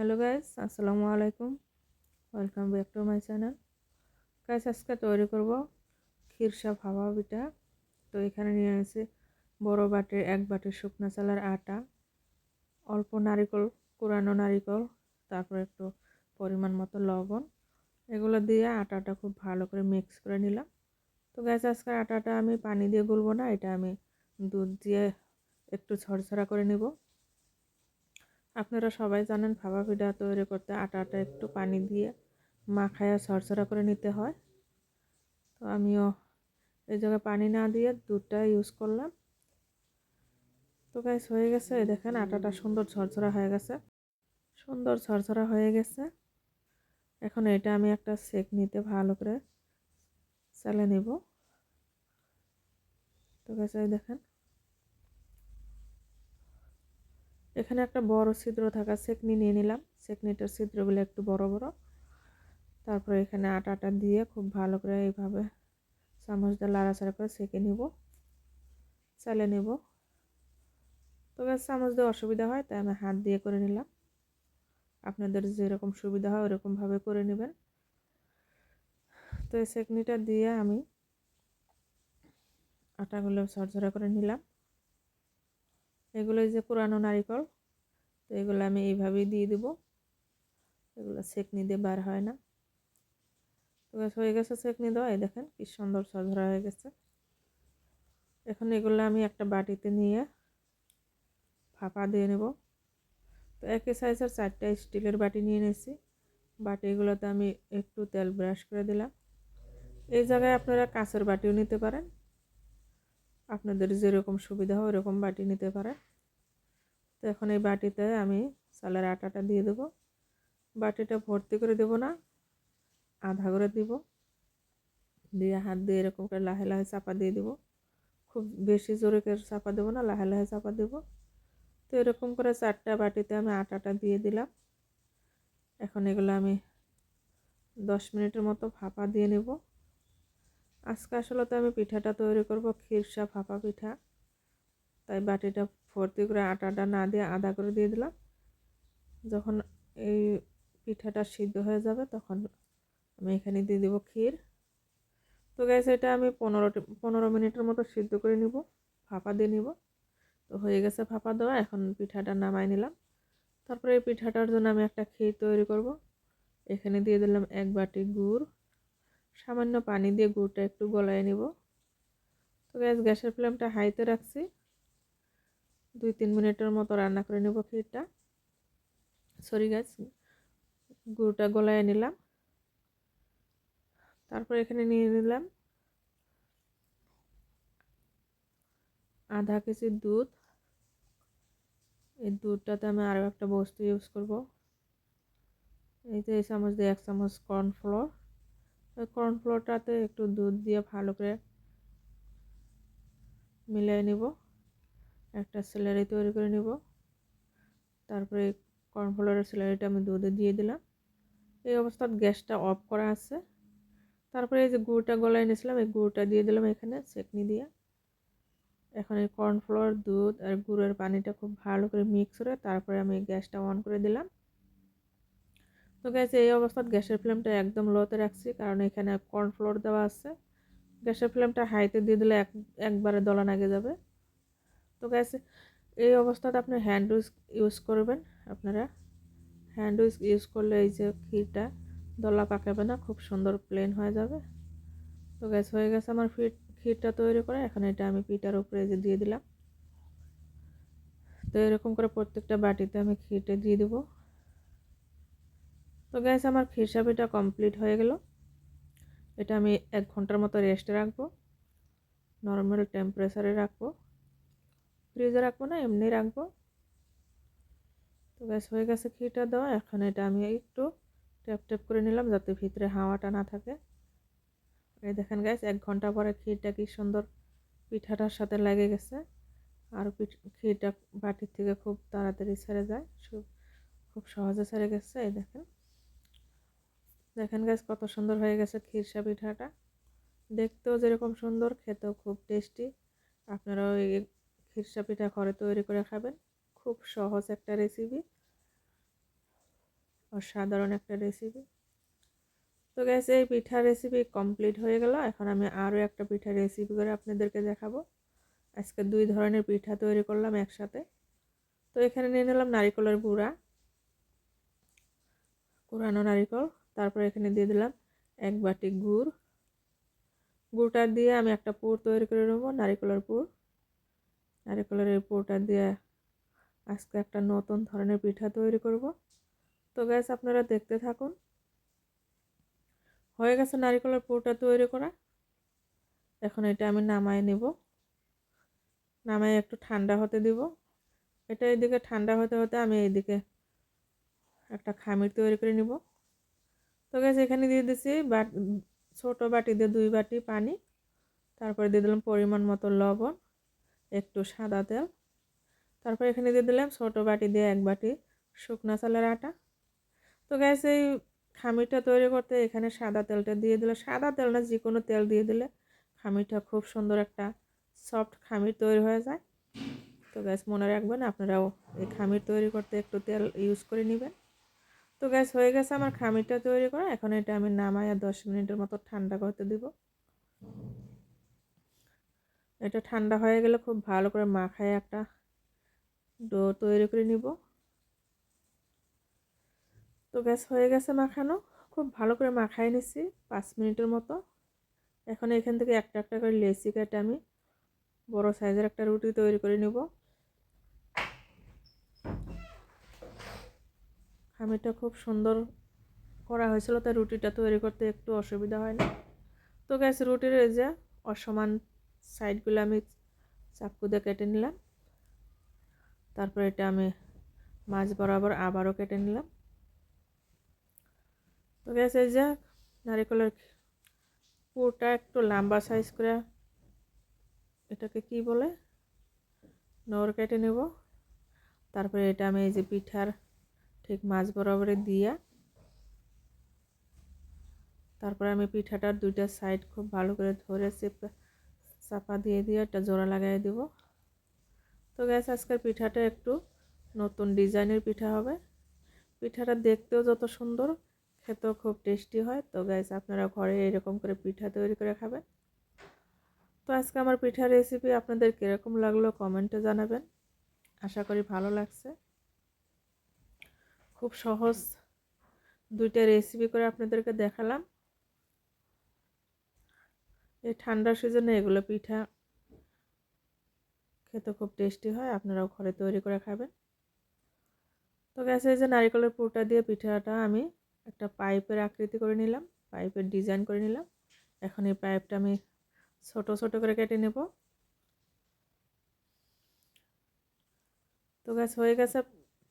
Hello guys আসসালামু আলাইকুম welcome back to my channel guys আজকে তৈরি করব ক্ষীরসা ভাবা পিঠা। তো এখানে নিয়ে এসেছি বড় বাটির এক বাটির শুকনো চালের আটা, অল্প নারিকল, কুড়ানো নারিকল, তারপর একটু পরিমাণ মতো লবণ। এগুলো দিয়ে আটাটা খুব ভালো করে মিক্স করে নিলাম। তো গ্যাস আজকে আটাটা আমি পানি দিয়ে গুলবো না, এটা আমি দুধ দিয়ে একটু ছড়ছড়া করে নিব। আপনারা সবাই জানেন ভাপা পিঠা তৈরি করতে আটাটা একটু পানি দিয়ে মাখায়া ছড়ছড়া করে নিতে হয়। তো আমিও এই জায়গায় পানি না দিয়ে দুধটা ইউজ করলাম। তো গাইস হয়ে গেছে। দেখেন আটাটা সুন্দর ঝরঝরা হয়ে গেছে। সুন্দর ঝরঝরা হয়ে গেছে। এখন এটা আমি একটা সেক নিতে ভালো করে চালে নেব। তো গাছ দেখেন এখানে একটা বড় ছিদ্র থাকা সেকনি নিয়ে নিলাম। সেকনিটার ছিদ্রগুলো একটু বড় বড়। তারপরে এখানে আটাটা দিয়ে খুব ভালো করে এইভাবে চামচ দিয়ে লাড়াচাড়া করে সেকে নিব, চালে নেব। তো গাছ চামচ দিয়ে অসুবিধা হয়, তাই আমি হাত দিয়ে করে নিলাম। আপনাদের যেরকম সুবিধা হয়, ওরকমভাবে করে নেবেন। তো এই সেকনিটা দিয়ে আমি আটাগুলো ঝরঝরা করে নিলাম। এগুলো যে পুরানো নারিকল তো এগুলো আমি এইভাবেই দিয়ে দেবো। এগুলো সেকনি দিয়ে বার হয় না। তো হয়ে গেছে সেকনি দেওয়া। এই দেখেন কি সুন্দর সজরা হয়ে গেছে। এখন এগুলো আমি একটা বাটিতে নিয়ে ফাঁপা দিয়ে নেব। তো একই সাইজের চারটা স্টিলের বাটি নিয়ে নিয়েছি। বাটিগুলোতে আমি একটু তেল ব্রাশ করে দিলাম। এই জায়গায় আপনারা কাঁচের বাটিও নিতে পারেন। আপনাদের যেরকম সুবিধা হয় ওরকম বাটি নিতে পারে তো এখন এই বাটিতে আমি চালের আটাটা দিয়ে দেবো। বাটিটা ভর্তি করে দেব না, আধা করে দিব। দিয়ে হাত দিয়ে এরকম করে লাহে লাহে চাপা দিয়ে দিব। খুব বেশি জোরে করে চাপা দেবো না, লাহে লাহে চাপা দেবো। তো এরকম করে চারটা বাটিতে আমি আটাটা দিয়ে দিলাম। এখন এগুলো আমি দশ মিনিটের মতো ফাঁপা দিয়ে নেব। আজকে আসলে তো আমি পিঠাটা তৈরি করব, ক্ষীরসা ফাঁপা পিঠা। তাই বাটিটা ভর্তি করে আটাটা না দিয়ে আদা করে দিয়ে দিলাম। যখন এই পিঠাটা সিদ্ধ হয়ে যাবে তখন আমি এখানে দিয়ে দেবো ক্ষীর। তো গ্যাস এটা আমি পনেরো পনেরো মিনিটের মতো সিদ্ধ করে নিব ফাঁপা দিয়ে নিব। তো হয়ে গেছে ফাঁপা দেওয়া, এখন পিঠাটা নামাই নিলাম। তারপরে এই পিঠাটার জন্য আমি একটা ক্ষীর তৈরি করব। এখানে দিয়ে দিলাম এক বাটি গুড়। সামান্য পানি দিয়ে গুড়টা একটু গলায় নিব। তো গ্যাস গ্যাসের ফ্লেমটা হাইতে রাখছি। দুই তিন মিনিটের মতো রান্না করে নেব ক্ষীরটা। সরি গাছ গুড়টা গলায় নিলাম। তারপর এখানে নিয়ে নিলাম আধা কেজি দুধ। এই দুধটাতে আমি আরও একটা বস্তু ইউজ করব। এই যে এই চামচ দিয়ে এক চামচ কর্নফ্লোর। ওই কর্নফ্লোরটাতে একটু দুধ দিয়ে ভালো করে মিলিয়ে নিব। একটা স্যালারি তৈরি করে নিব। তারপরে কর্নফ্লোরের স্যালারিটা আমি দুধে দিয়ে দিলাম। এই অবস্থায় গ্যাসটা অফ করা আছে। তারপরে এই যে গুড়টা গলায় নিয়েছিলাম এই গুড়টা দিয়ে দিলাম এখানে চেকনি দিয়ে। এখন এই কর্নফ্লোর দুধ আর গুড়ের পানিটা খুব ভালো করে মিক্স করে তারপরে আমি গ্যাসটা অন করে দিলাম। তো গ্যাস এই অবস্থায় গ্যাসের ফ্লেমটা একদম লোতে রাখছি কারণ এখানে কর্নফ্লোর দেওয়া আছে। গ্যাসের ফ্লেমটা হাইতে দিয়ে দিলে এক, একবারে দলা নাগে যাবে। তো গ্যাস এই অবস্থাতে আপনি হ্যান্ড উইচ ইউজ করবেন। আপনারা হ্যান্ড উইচ ইউজ করলে এই যে ক্ষীরটা দলা পাকাবে না, খুব সুন্দর প্লেন হয়ে যাবে। তো গ্যাস হয়ে গেছে আমার ফিট, ক্ষীরটা তৈরি করে। এখন এটা আমি পিঠার উপরে যে দিয়ে দিলাম। তো এরকম করে প্রত্যেকটা বাটিতে আমি ক্ষীরটা দিয়ে দেবো। তো গ্যাস আমার খিরসা পিঠা কমপ্লিট হয়ে গেল। এটা আমি এক ঘণ্টার মতো রেস্টে রাখব। নর্মাল টেম্পারেচারে রাখব। ফ্রিজে রাখব না এমনি রাখব। তো গ্যাস হয়ে গেছে ক্ষীরটা দেওয়া। এখন এটা আমি একটু ট্যাপ ট্যাপ করে নিলাম যাতে ভিতরে হাওয়াটা না থাকে। এই দেখেন গ্যাস এক ঘণ্টা পরে ক্ষীরটা কি সুন্দর পিঠাটার সাথে লেগে গেছে। আর ক্ষীরটা বাটির থেকে খুব তাড়াতাড়ি ছেড়ে যায় খুব সহজে ছেড়ে গেছে, এই দেখেন। দেখেন গাছ কত সুন্দর হয়ে গেছে ক্ষীরসা পিঠাটা। দেখতেও যেরকম সুন্দর, খেতেও খুব টেস্টি আপনারা ক্ষীরসা পিঠা ঘরে তৈরি করে খাবেন। খুব সহজ একটা রেসিপি অসাধারণ একটা রেসিপি তো গ্যাস এই পিঠা রেসিপি কমপ্লিট হয়ে গেল। এখন আমি আরও একটা পিঠা রেসিপি করে আপনাদেরকে দেখাবো। আজকে দুই ধরনের পিঠা তৈরি করলাম একসাথে। তো এখানে নিয়ে নিলাম নারিকলের গুঁড়া, কুড়ানো নারিকল। তারপর এখানে দিয়ে দিলাম এক বাটি গুড়। গুড়টা দিয়ে আমি একটা পুর তৈরি করে নেব, নারিকলের পুর। নারিকলের এই পুরটা দিয়ে আজকে একটা নতুন ধরনের পিঠা তৈরি করব। তো গ্যাস আপনারা দেখতে থাকুন। হয়ে গেছে নারিকলের পুরটা তৈরি করা। এখন এটা আমি নামায় নেব। নামায় একটু ঠান্ডা হতে দিব। এটা এইদিকে ঠান্ডা হতে হতে আমি এইদিকে একটা খামির তৈরি করে নিব। তো গ্যাস এখানে দিয়ে দিছি বাট ছোটো বাটি দিয়ে দুই বাটি পানি। তারপরে দিয়ে দিলাম পরিমাণ মতো লবণ। একটু সাদা তেল। তারপর এখানে দিয়ে দিলাম ছোটো বাটি দিয়ে এক বাটি শুকনা চালের আটা। তো গ্যাস এই খামিরটা তৈরি করতে এখানে সাদা তেলটা দিয়ে দিলে, সাদা তেল না যে কোনো তেল দিয়ে দিলে খামিরটা খুব সুন্দর একটা সফট খামির তৈরি হয়ে যায়। তো গ্যাস মনে রাখবেন আপনারাও এই খামির তৈরি করতে একটু তেল ইউজ করে নেবেন। তো গ্যাস হয়ে গেছে আমার খামিরটা তৈরি করা। এখন এটা আমি নামাই আর দশ মিনিটের মতো ঠান্ডা করতে দিব। এটা ঠান্ডা হয়ে গেলে খুব ভালো করে মাখায় একটা ডো তৈরি করে নিব। তো গ্যাস হয়ে গেছে মাখানো, খুব ভালো করে মাখাই নিছি পাঁচ মিনিটের মতো। এখন এখান থেকে একটা একটা করে লেসি কেটে আমি বড় সাইজের একটা রুটি তৈরি করে নিব। খামিরটা খুব সুন্দর করা হয়েছিল, তাই রুটিটা তৈরি করতে একটু অসুবিধা হয় না তো গ্যাস রুটির এই যে অসমান সাইডগুলো আমি চাকু দিয়ে কেটে নিলাম। তারপর এটা আমি মাছ বরাবর আবারও কেটে নিলাম। তো গ্যাস এই যে নারিকলের পুরটা একটু লম্বা সাইজ করে এটাকে কি বলে? নর কেটে নেব। তারপরে এটা আমি এই যে পিঠার ঠিক মাছ বরাবরে দিয়া তারপরে আমি পিঠাটার দুইটা সাইড খুব ভালো করে ধরে চেপে চাপা দিয়ে দিয়ে একটা জোড়া লাগাই দেব। তো গ্যাস আজকের পিঠাটা একটু নতুন ডিজাইনের পিঠা হবে। পিঠাটা দেখতেও যত সুন্দর, খেতেও খুব টেস্টি হয়। তো গ্যাস আপনারা ঘরে এরকম করে পিঠা তৈরি করে খাবেন। তো আজকে আমার পিঠার রেসিপি আপনাদের কীরকম লাগল কমেন্টে জানাবেন। আশা করি ভালো লাগছে। খুব সহজ দুইটা রেসিপি করে আপনাদেরকে দেখালাম। এই ঠান্ডার সিজনে এগুলো পিঠা খেতে খুব টেস্টি হয়, আপনারাও ঘরে তৈরি করে খাবেন। তো গ্যাসে যে নারিকেলের পুরটা দিয়ে পিঠাটা আমি একটা পাইপের আকৃতি করে নিলাম, পাইপের ডিজাইন করে নিলাম। এখন এই পাইপটা আমি ছোট ছোট করে কেটে নেব। তো গ্যাস হয়ে গেছে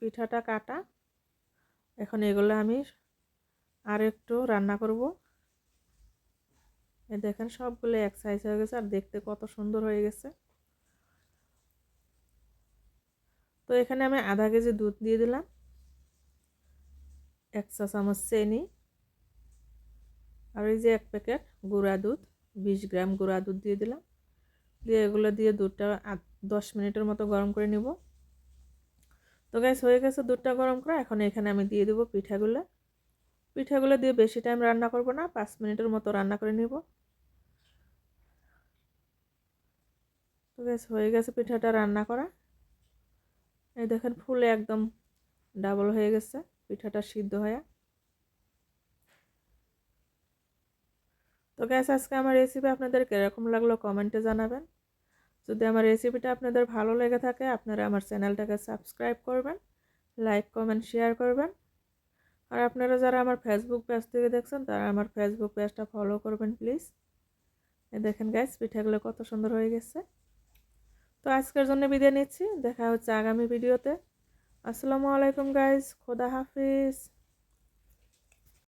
পিঠাটা কাটা। এখন এগুলো আমি আর একটু রান্না করব। দেখেন সবগুলো এক সাইজ হয়ে গেছে, আর দেখতে কত সুন্দর হয়ে গেছে। তো এখানে আমি আধা কেজি দুধ দিয়ে দিলাম, এক চা চামচ চেনি, আর এই যে এক প্যাকেট গুঁড়া দুধ, বিশ গ্রাম গুঁড়া দুধ দিয়ে দিলাম। দিয়ে এগুলো দিয়ে দুধটা দশ মিনিটের মতো গরম করে নিব। তো গ্যাস হয়ে গেছে দুধটা গরম করা। এখন এখানে আমি দিয়ে দেবো পিঠাগুলো। পিঠাগুলো দিয়ে বেশি টাইম রান্না করব না, পাঁচ মিনিটের মতো রান্না করে নিব। তো গ্যাস হয়ে গেছে পিঠাটা রান্না করা। এই দেখেন, ফুলে একদম ডাবল হয়ে গেছে, পিঠাটা সিদ্ধ হয়ে। তো গ্যাস আজকে আমার রেসিপি আপনাদের কীরকম লাগল কমেন্টে জানাবেন। যদি আমার রেসিপিটা আপনাদের ভালো লেগে থাকে, আপনারা আমার চ্যানেলটাকে সাবস্ক্রাইব করবেন লাইক কমেন্ট শেয়ার করবেন। আর আপনারা যারা আমার ফেসবুক পেজ থেকে দেখছেন, তারা আমার ফেসবুক পেজটা ফলো করবেন প্লিজ দেখেন গ্যাস পিঠাগুলো কত সুন্দর হয়ে গেছে। আজকের জন্য বিদায় নিচ্ছি। দেখা হচ্ছে আগামী ভিডিওতে। আসসালামু আলাইকুম গাইজ খোদা হাফিজ।